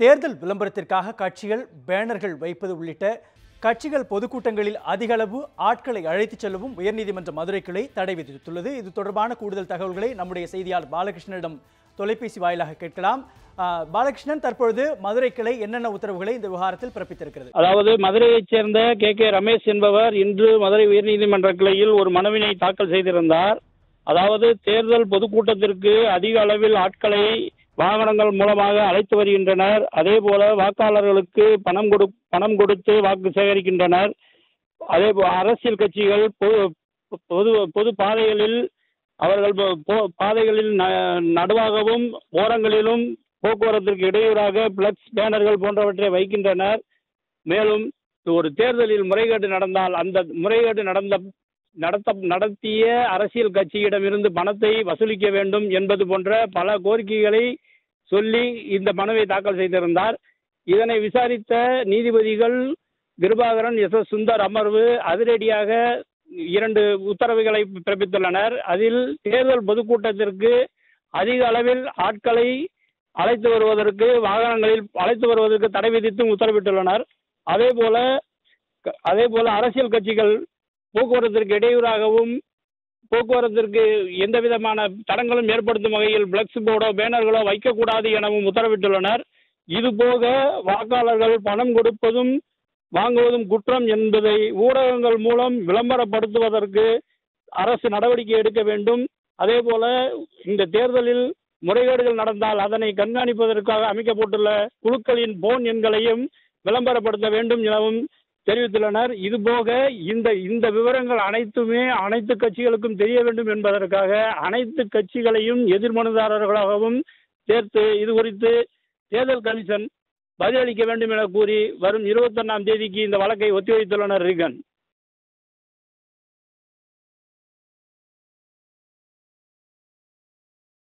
தேர்தல் விளம்பரத்திற்காக கட்சிகள் பேனர்கள் வைப்பது உள்ளிட்ட கட்சிகள் பொதுக்கூட்டங்களில் அதிகளவு ஆட்களை அழைத்துச் செல்லவும் உயர்நீதிமன்ற மதுரை கிளை தடை விதித்துள்ளது. இது தொடர்பான கூடுதல் தகவல்களை நம்முடைய செய்தியாளர் பாலகிருஷ்ணனிடம் தொலைபேசி வாயிலாக கேட்கலாம். பாலகிருஷ்ணன் தற்பொழுது மதுரை கிளை என்னென்ன உத்தரவுகளை இந்த விவகாரத்தில் பிறப்பித்திருக்கிறது? அதாவது மதுரையைச் சேர்ந்த கே. கே. ரமேஷ் என்பவர் இன்று மதுரை உயர்நீதிமன்ற கிளையில் ஒரு மனுவினை தாக்கல் செய்திருந்தார். அதாவது தேர்தல் பொதுக்கூட்டத்திற்கு அதிக அளவில் ஆட்களை வாகனங்கள் மூலமாக அழைத்து வருகின்றனர். அதே போல வாக்காளர்களுக்கு பணம் கொடு பணம் கொடுத்து வாக்கு சேகரிக்கின்றனர். அதே போல அரசியல் கட்சிகள் பொது பொது பொது பாதைகளில் அவர்கள் போ- போ- பாதைகளில் ந- நடுவாகவும் ஓரங்களிலும் போக்குவரத்திற்கு இடையூறாக பிளக்ஸ் பேனர்கள் போன்றவற்றை வைக்கின்றனர். மேலும் ஒரு தேர்தலில் முறைகேடு நடந்தால் அந்த முறைகேடு நடந்த நடத்த நடத்திய அரசியல் கட்சியிடமிருந்து பணத்தை வசூலிக்க வேண்டும் என்பது போன்ற பல கோரிக்கைகளை சொல்லி இந்த மனுவை தாக்கல் செய்திருந்தார். இதனை விசாரித்த நீதிபதிகள் கிருபாகரன் எஸ் எஸ் சுந்தர் அமர்வு அதிரடியாக இரண்டு உத்தரவுகளை பிறப்பித்துள்ளனர். அதில் தேர்தல் பொதுக்கூட்டத்திற்கு அதிக அளவில் ஆட்களை அழைத்து வருவதற்கு வாகனங்களில் அழைத்து வருவதற்கு தடை விதித்தும் உத்தரவிட்டுள்ளனர். அதே போல அதே போல அரசியல் கட்சிகள் போக்குவரத்திற்கு இடையூறாகவும் போக்குவரத்திற்கு எந்த விதமான தடங்களும் ஏற்படுத்தும் வகையில் பிளக்ஸ் போர்டோ பேனர்களோ வைக்கக்கூடாது எனவும் உத்தரவிட்டுள்ளனர். இதுபோக வாக்காளர்கள் பணம் கொடுப்பதும் வாங்குவதும் குற்றம் என்பதை ஊடகங்கள் மூலம் விளம்பரப்படுத்துவதற்கு அரசு நடவடிக்கை எடுக்க வேண்டும். அதே போல இந்த தேர்தலில் முறைகேடுகள் நடந்தால் அதனை கண்காணிப்பதற்காக அமைக்கப்பட்டுள்ள குழுக்களின் போன் எண்களையும் விளம்பரப்படுத்த வேண்டும் எனவும் தெரிவித்துள்ளனர். இதுபோக இந்த இந்த விவரங்கள் அனைத்துமே அனைத்து கட்சிகளுக்கும் தெரிய வேண்டும் என்பதற்காக அனைத்து கட்சிகளையும் எதிர்மனுதாரர்களாகவும் சேர்த்து இது குறித்து தேர்தல் கமிஷன் பதிலளிக்க வேண்டும் என கூறி வரும் இருபத்தொன்னாம் தேதிக்கு இந்த வழக்கை ஒத்திவைத்துள்ளனர் ரிகன்.